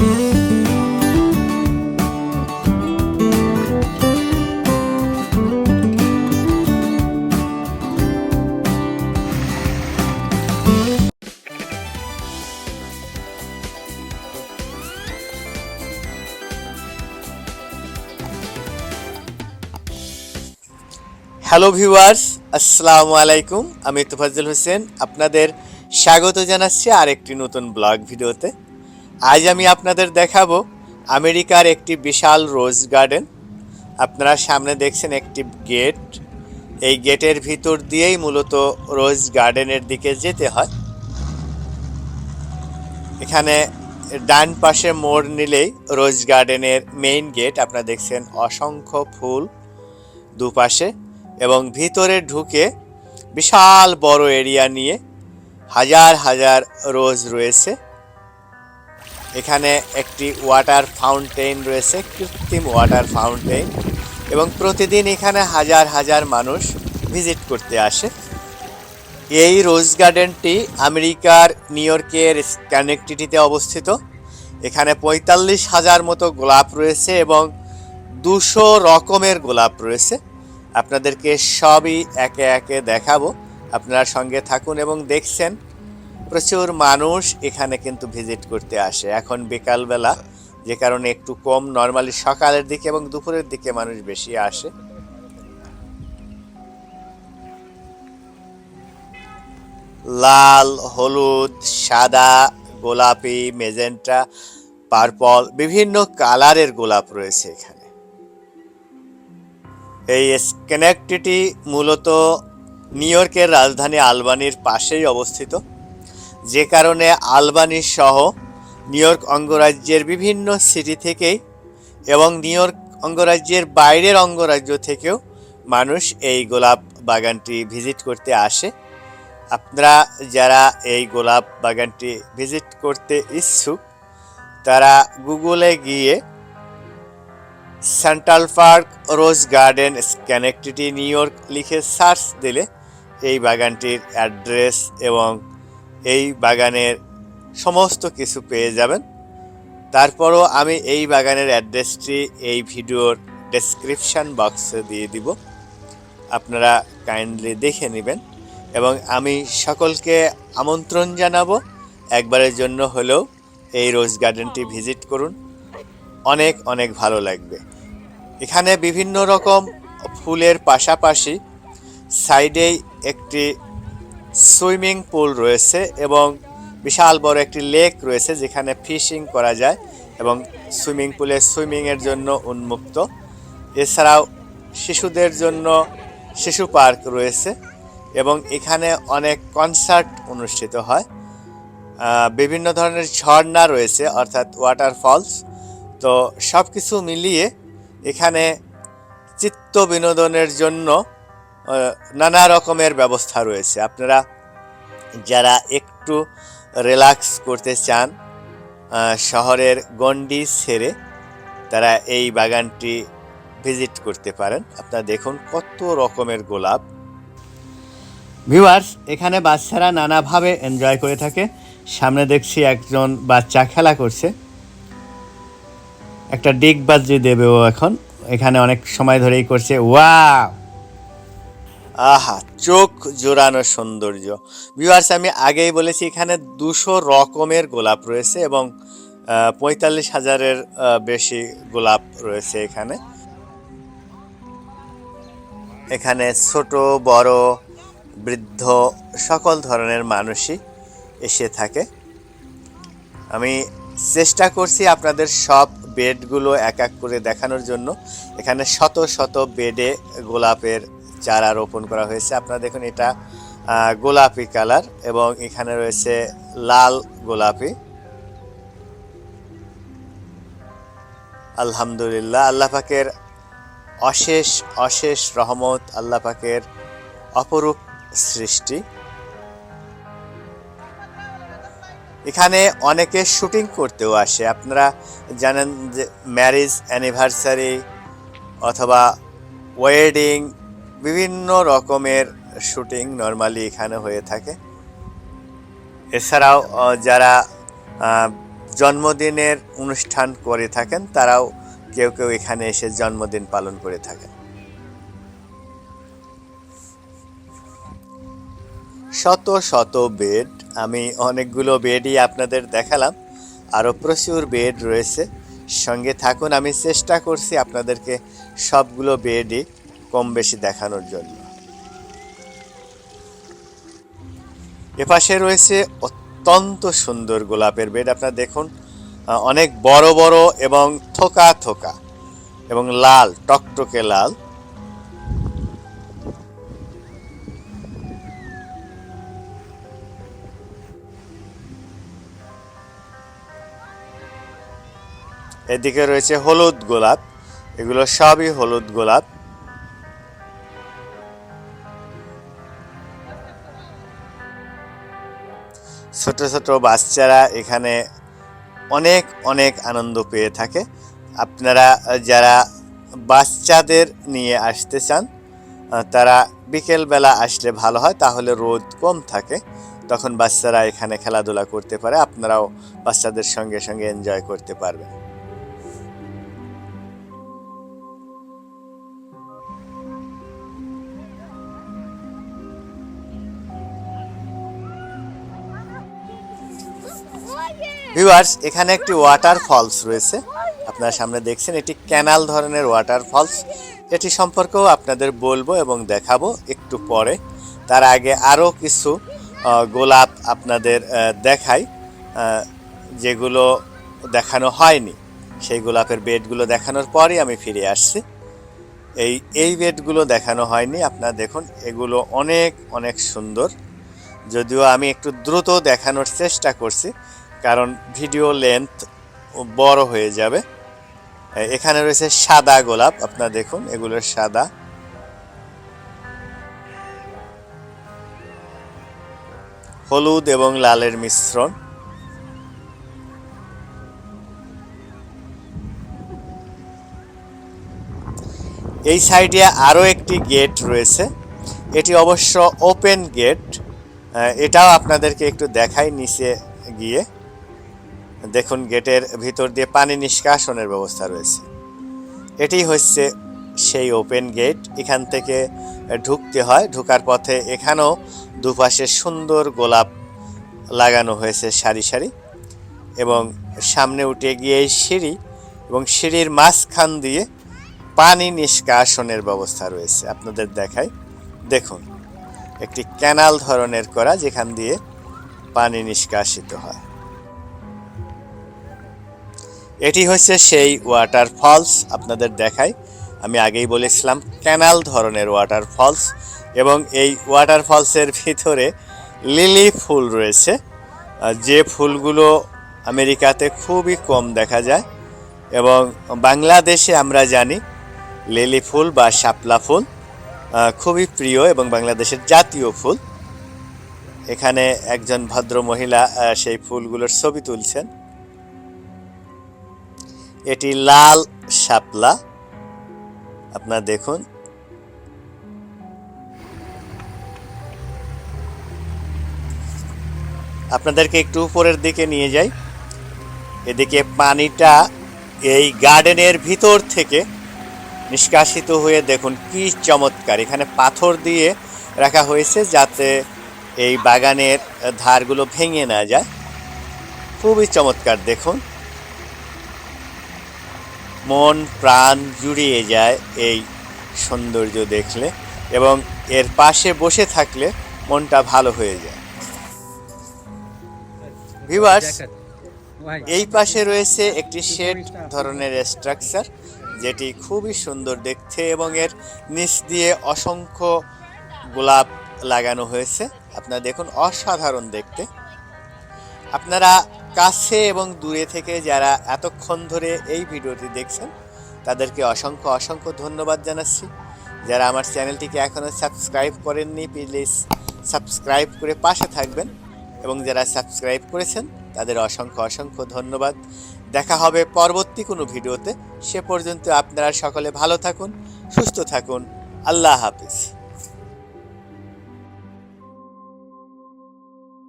Hello viewers আসসালামু আলাইকুম আমি তোফাজ্জল হোসেন। আপনাদের স্বাগত জানাচ্ছি আরেকটি নতুন ব্লগ ভিডিওতে। আজ আমি আপনাদের দেখাবো আমেরিকার একটি বিশাল রোজ গার্ডেন। আপনারা সামনে দেখছেন একটি গেট। এই গেটের ভিতর দিয়েই মূলত রোজ গার্ডেনের দিকে যেতে হয়। এখানে ডান পাশে মোড় নিলেই রোজ গার্ডেনের মেইন গেট। আপনারা দেখছেন অসংখ্য ফুল দুপাশে এবং ভিতরে ঢুকে বিশাল বড় এরিয়া নিয়ে হাজার হাজার রোজ রয়েছে। এখানে একটি ওয়াটার ফাউন্টেন রয়েছে, কৃত্রিম ওয়াটার ফাউন্টেন এবং প্রতিদিন এখানে হাজার হাজার মানুষ ভিজিট করতে আসে। এই রোজ গার্ডেনটি আমেরিকার নিউ ইয়র্কের স্ক্যানেকটিটিতে অবস্থিত। এখানে পঁয়তাল্লিশ হাজার মতো গোলাপ রয়েছে এবং দুশো রকমের গোলাপ রয়েছে। আপনাদেরকে সবই একে একে দেখাবো। আপনারা সঙ্গে থাকুন এবং দেখছেন। প্রচুর মানুষ এখানে কিন্তু ভিজিট করতে আসে। এখন বিকালবেলা, যে কারণে একটু কম, নর্মালি সকালের দিকে এবং দুপুরের দিকে মানুষ বেশি আসে। লাল, হলুদ, সাদা, গোলাপি, মেজেন্টা, পার্পল, বিভিন্ন কালারের গোলাপ রয়েছে এখানে। এই স্কেনেকটিটি মূলত নিউ ইয়র্কের রাজধানী আলবানির পাশেই অবস্থিত। যে কারণে আলবানি সহ নিউ ইয়র্ক অঙ্গরাজ্যের বিভিন্ন সিটি থেকেই এবং নিউ ইয়র্ক অঙ্গরাজ্যের বাইরের অঙ্গরাজ্য থেকেও মানুষ এই গোলাপ বাগানটি ভিজিট করতে আসে। আপনারা যারা এই গোলাপ বাগানটি ভিজিট করতে ইচ্ছুক, তারা গুগলে গিয়ে Central Park, Rose Garden, Schenectady New York লিখে সার্চ দিলে এই বাগানটির অ্যাড্রেস এবং এই বাগানের সমস্ত কিছু পেয়ে যাবেন। তারপরও আমি এই বাগানের অ্যাড্রেসটি এই ভিডিওর ডেসক্রিপশান বক্সে দিয়ে দিব। আপনারা কাইন্ডলি দেখে নেবেন এবং আমি সকলকে আমন্ত্রণ জানাব। একবারের জন্য হলেও এই রোজ গার্ডেনটি ভিজিট করুন। অনেক অনেক ভালো লাগবে। এখানে বিভিন্ন রকম ফুলের পাশাপাশি সাইডেই একটি সুইমিং পুল রয়েছে এবং বিশাল বড় একটি লেক রয়েছে যেখানে ফিশিং করা যায় এবং সুইমিং পুলে সুইমিংয়ের জন্য উন্মুক্ত। এছাড়াও শিশুদের জন্য শিশু পার্ক রয়েছে এবং এখানে অনেক কনসার্ট অনুষ্ঠিত হয়। বিভিন্ন ধরনের ঝর্ণা রয়েছে, অর্থাৎ ওয়াটারফলস তো সব কিছু মিলিয়ে এখানে চিত্ত বিনোদনের জন্য নানা রকমের ব্যবস্থা রয়েছে। আপনারা যারা একটু রিল্যাক্স করতে চান শহরের গণ্ডি ছেড়ে তারা এই বাগানটি ভিজিট করতে পারেন। আপনারা দেখুন কত রকমের গোলাপ। ভিউয়ার্স এখানে বাচ্চারা নানাভাবে এনজয় করে থাকে। সামনে দেখছি একজন বাচ্চা খেলা করছে। একটা ডিগ বাজি দেবে ও এখন। এখানে অনেক সময় ধরেই করছে। ওয়া আহা, চোখ জোড়ানো সৌন্দর্য। ভিউয়ার্স আমি আগেই বলেছি, এখানে দুশো রকমের গোলাপ রয়েছে এবং পঁয়তাল্লিশ হাজারের বেশি গোলাপ রয়েছে এখানে। এখানে ছোট, বড়, বৃদ্ধ সকল ধরনের মানুষই এসে থাকে। আমি চেষ্টা করছি আপনাদের সব বেডগুলো এক এক করে দেখানোর জন্য। এখানে শত শত বেডে গোলাপের চারা রোপণ করা হয়েছে। আপনারা দেখুন এটা গোলাপি কালার এবং এখানে রয়েছে লাল গোলাপি। আলহামদুলিল্লাহ, আল্লাহ পাকের অশেষ অশেষ রহমত, আল্লাহ পাকের অপরূপ সৃষ্টি। এখানে অনেকে শুটিং করতেও আসে। আপনারা জানেন যে ম্যারেজ অ্যানিভার্সারি অথবা ওয়েডিং বিভিন্ন রকমের শুটিং নর্মালি এখানে হয়ে থাকে। এছাড়াও যারা জন্মদিনের অনুষ্ঠান করে থাকেন, তারাও কেউ কেউ এখানে এসে জন্মদিন পালন করে থাকেন। শত শত বেড, আমি অনেকগুলো বেডই আপনাদের দেখালাম। আরও প্রচুর বেড রয়েছে। সঙ্গে থাকুন, আমি চেষ্টা করছি আপনাদেরকে সবগুলো বেডই কম বেশি দেখানোর জন্য। এপাশে রয়েছে অত্যন্ত সুন্দর গোলাপের বেড। আপনারা দেখুন অনেক বড় বড় এবং থোকা থোকা এবং লাল, টকটকে লাল। এদিকে রয়েছে হলুদ গোলাপ। এগুলো সবই হলুদ গোলাপ। ছোট ছোট বাচ্চারা এখানে অনেক অনেক আনন্দ পেয়ে থাকে। আপনারা যারা বাচ্চাদের নিয়ে আসতে চান তারা বিকেলবেলা আসলে ভালো হয়, তাহলে রোদ কম থাকে। তখন বাচ্চারা এখানে খেলাধুলা করতে পারে, আপনারাও বাচ্চাদের সঙ্গে সঙ্গে এনজয় করতে পারবেন। ভিউয়ার্স এখানে একটি ওয়াটার ফলস রয়েছে। আপনার সামনে দেখছেন, এটি ক্যানাল ধরনের ওয়াটার ফলস এটি সম্পর্কেও আপনাদের বলব এবং দেখাবো একটু পরে। তার আগে আরও কিছু গোলাপ আপনাদের দেখাই। যেগুলো দেখানো হয়নি। সেই গোলাপের বেডগুলো দেখানোর পরই আমি ফিরে আসছি। এই এই বেডগুলো দেখানো হয়নি। আপনারা দেখুন, এগুলো অনেক অনেক সুন্দর। যদিও আমি একটু দ্রুত দেখানোর চেষ্টা করছি। কারণ ভিডিও লেন্থ বড় হয়ে যাবে। এখানে রয়েছে সাদা গোলাপ, আপনারা দেখুন, এগুলো সাদা। হলুদ এবং লালের মিশ্রণ। এই সাইডে আরও একটি গেট রয়েছে। এটি অবশ্য ওপেন গেট এটাও আপনাদেরকে একটু দেখাই নিচে গিয়ে। দেখুন, গেটের ভিতর দিয়ে পানি নিষ্কাশনের ব্যবস্থা রয়েছে। এটি হচ্ছে সেই ওপেন গেট এখান থেকে ঢুকতে হয়। ঢুকার পথে এখানেও দুপাশে সুন্দর গোলাপ লাগানো হয়েছে সারি সারি এবং সামনে উঠে গিয়ে সিঁড়ি এবং সিঁড়ির মাঝখান দিয়ে পানি নিষ্কাশনের ব্যবস্থা রয়েছে। আপনাদের দেখাই। দেখুন, একটি ক্যানাল ধরনের করা যেখান দিয়ে পানি নিষ্কাশিত হয়। এটি হচ্ছে সেই ওয়াটার ফলস আপনাদের দেখাই আমি আগেই বলেছিলাম ক্যানাল ধরনের ওয়াটার ফলস এবং এই ওয়াটার ফলসের ভিতরে লিলি ফুল রয়েছে। যে ফুলগুলো আমেরিকাতে খুবই কম দেখা যায় এবং বাংলাদেশে আমরা জানি লিলি ফুল বা শাপলা ফুল খুবই প্রিয় এবং বাংলাদেশের জাতীয় ফুল। এখানে একজন ভদ্র মহিলা সেই ফুলগুলোর ছবি তুলছেন। এটি লাল শাপলা। আপনারা দেখুন। আপনাদেরকে একটু উপরের দিকে নিয়ে যাই। এদিকে পানিটা এই গার্ডেনের ভিতর থেকে নিষ্কাশিত হয়ে দেখুন কি চমৎকার। এখানে পাথর দিয়ে রাখা হয়েছে যাতে এই বাগানের ধারগুলো ভেঙে না যায়। খুবই চমৎকার, দেখুন। মন প্রাণ জুড়িয়ে যায় এই সৌন্দর্য দেখলে এবং এর পাশে বসে থাকলে মনটা ভালো হয়ে যায়। ভিউয়ার্স এই পাশে রয়েছে একটি শেড ধরনের স্ট্রাকচার যেটি খুবই সুন্দর দেখতে এবং এর নিচ দিয়ে অসংখ্য গোলাপ লাগানো হয়েছে। আপনারা দেখুন, অসাধারণ দেখতে। আপনারা কাছে এবং দূরে থেকে যারা এতক্ষণ ধরে এই ভিডিওটি দেখছেন, তাদেরকে অসংখ্য অসংখ্য ধন্যবাদ জানাচ্ছি। যারা আমার চ্যানেলটিকে এখনও সাবস্ক্রাইব করেননি প্লিজ সাবস্ক্রাইব করে পাশে থাকবেন এবং যারা সাবস্ক্রাইব করেছেন, তাদের অসংখ্য অসংখ্য ধন্যবাদ। দেখা হবে পরবর্তী কোনো ভিডিওতে। সে পর্যন্ত আপনারা সকলে ভালো থাকুন, সুস্থ থাকুন। আল্লাহ হাফিজ।